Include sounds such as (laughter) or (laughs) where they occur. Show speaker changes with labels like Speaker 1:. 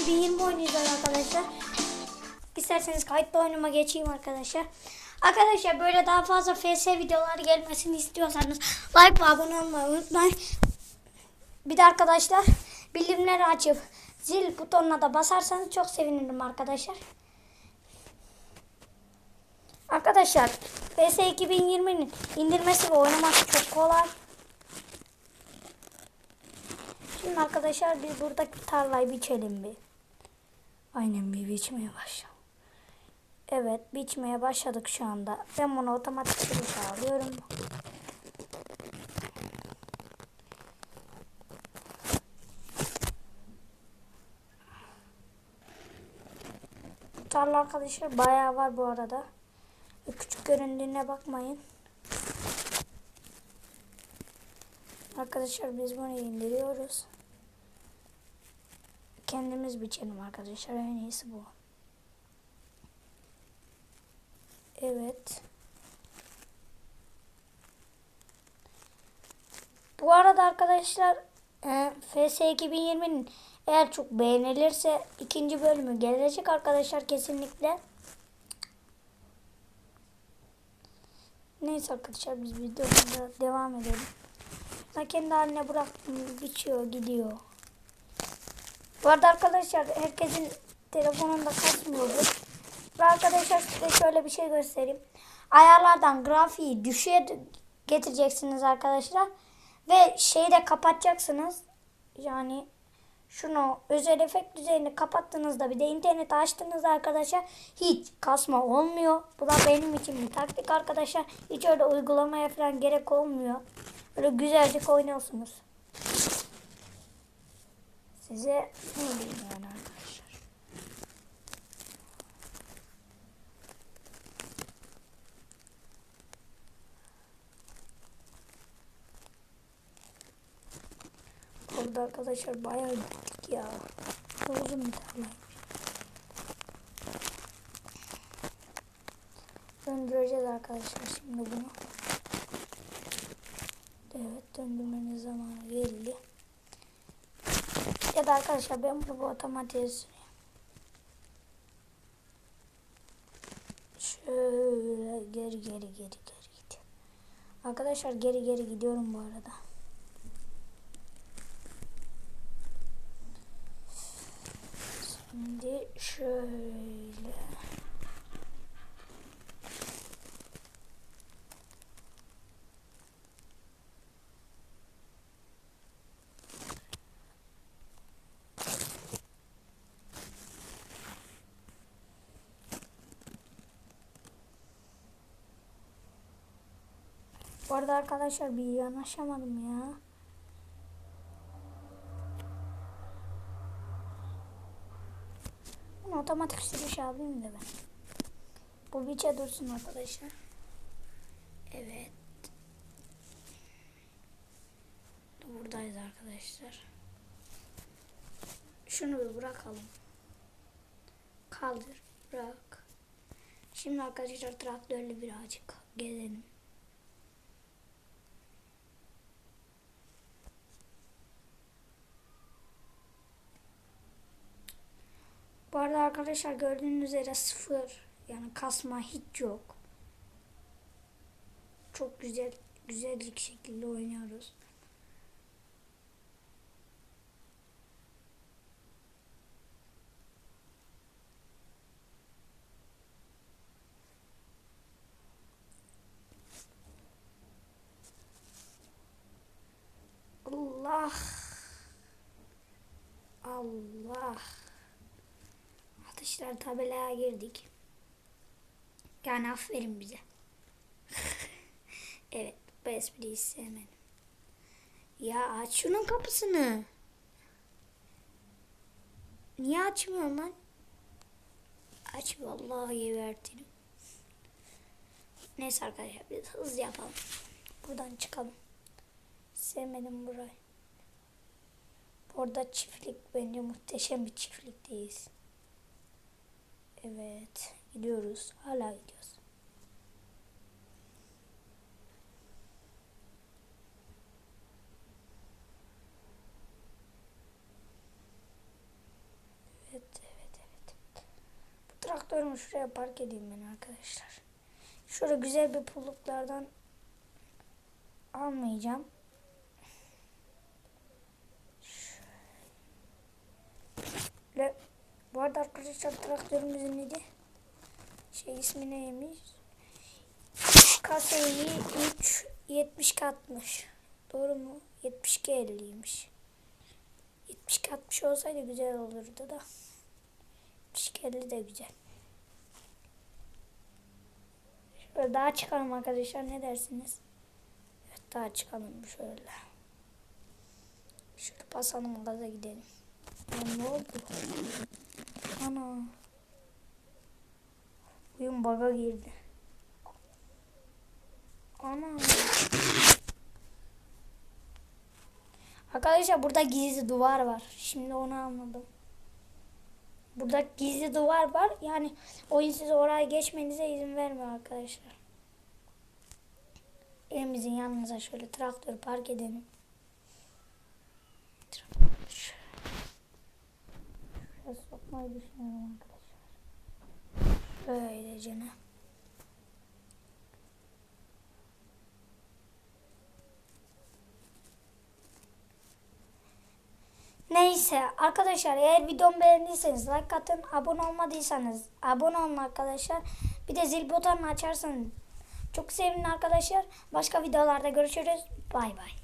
Speaker 1: 2020 oynayacağız arkadaşlar. İsterseniz kayıtlı oyunuma geçeyim arkadaşlar. Arkadaşlar böyle daha fazla FS videoları gelmesini istiyorsanız like ve abone olmayı unutmayın. Bir de arkadaşlar bildirimleri açıp zil butonuna da basarsanız çok sevinirim arkadaşlar. Arkadaşlar PS 2020'nin indirmesi ve oynaması çok kolay. Şimdi arkadaşlar biz buradaki tarlayı biçelim bir. Aynen bir biçmeye başlayalım. Evet biçmeye başladık şu anda. Ben bunu otomatik sürüş alıyorum. Tarla arkadaşlar bayağı var bu arada. Küçük göründüğüne bakmayın. Arkadaşlar biz bunu indiriyoruz. Kendimiz biçelim arkadaşlar. En iyisi bu. Evet. Bu arada arkadaşlar e, FS 2020'nin eğer çok beğenilirse ikinci bölümü gelecek arkadaşlar kesinlikle. Neyse arkadaşlar biz videomuza devam edelim. Ben kendi haline bıraktım. Biçiyor gidiyor. Bu arada arkadaşlar herkesin telefonunda kasmıyordur. Ve arkadaşlar size şöyle bir şey göstereyim. Ayarlardan grafiği düşüğe getireceksiniz arkadaşlar. Ve şeyi de kapatacaksınız. Yani şunu özel efekt düzeyini kapattığınızda bir de interneti açtığınızda arkadaşlar hiç kasma olmuyor. Bu da benim için bir taktik arkadaşlar. Hiç öyle uygulamaya falan gerek olmuyor. Böyle güzelce oynuyorsunuz. Size bunu yani arkadaşlar. Burada arkadaşlar bayağı gittik ya. Çok uzun bir tarlaymış. Döndüreceğiz arkadaşlar şimdi bunu. Evet döndürmenin zamanı geldi. Ya da arkadaşlar ben bunu bu otomatiğe süreyim. Şöyle geri geri geri geri gidiyor. Arkadaşlar geri geri gidiyorum bu arada. Şimdi şöyle. Bu arada arkadaşlar bir yanaşamadım ya. Bunu otomatik sürüş alayım da ben. Bu biçe dursun arkadaşlar. Evet. Buradayız arkadaşlar. Şunu bir bırakalım. Kaldır. Bırak. Şimdi arkadaşlar traktörle birazcık gezelim. Bu arada arkadaşlar gördüğünüz üzere sıfır. Yani kasma hiç yok. Çok güzel güzellik şekilde oynuyoruz. Allah. Allah. Atışlar tabelaya girdik. Yani aferin bize. (laughs) evet bu espriyi sevmedim. Ya aç şunun kapısını. Niye açmıyorsun lan? Aç vallahi gebertirim. Neyse arkadaşlar biz hız yapalım. Buradan çıkalım. Sevmedim burayı. Orada çiftlik bence muhteşem bir çiftlikteyiz. Evet. Gidiyoruz. Hala gidiyoruz. Evet. traktörümü şuraya park edeyim ben arkadaşlar. Şöyle güzel bir pulluklardan almayacağım. Şöyle. Bu arada arkadaşlar traktörümüzün neydi? Şey ismi neymiş? Kaseyi 3 72 60. Doğru mu? 72 50'ymiş. 72 60 olsaydı güzel olurdu da. 72 50 de güzel. Şöyle daha çıkalım arkadaşlar ne dersiniz? Evet daha çıkalım şöyle. Şöyle basalım gaza gidelim. Ne oldu? Ana. Oyun bug'a girdi. Ana. Arkadaşlar burada gizli duvar var. Şimdi onu anladım. Burada gizli duvar var. Yani oyun size oraya geçmenize izin vermiyor arkadaşlar. Evimizin yanınıza şöyle traktör park edelim. Traktör. Sokmayı düşünüyorum arkadaşlar. Böylece ne? Neyse arkadaşlar eğer videomu beğendiyseniz like atın. Abone olmadıysanız abone olun arkadaşlar. Bir de zil butonunu açarsanız çok sevinin arkadaşlar. Başka videolarda görüşürüz. Bay bay.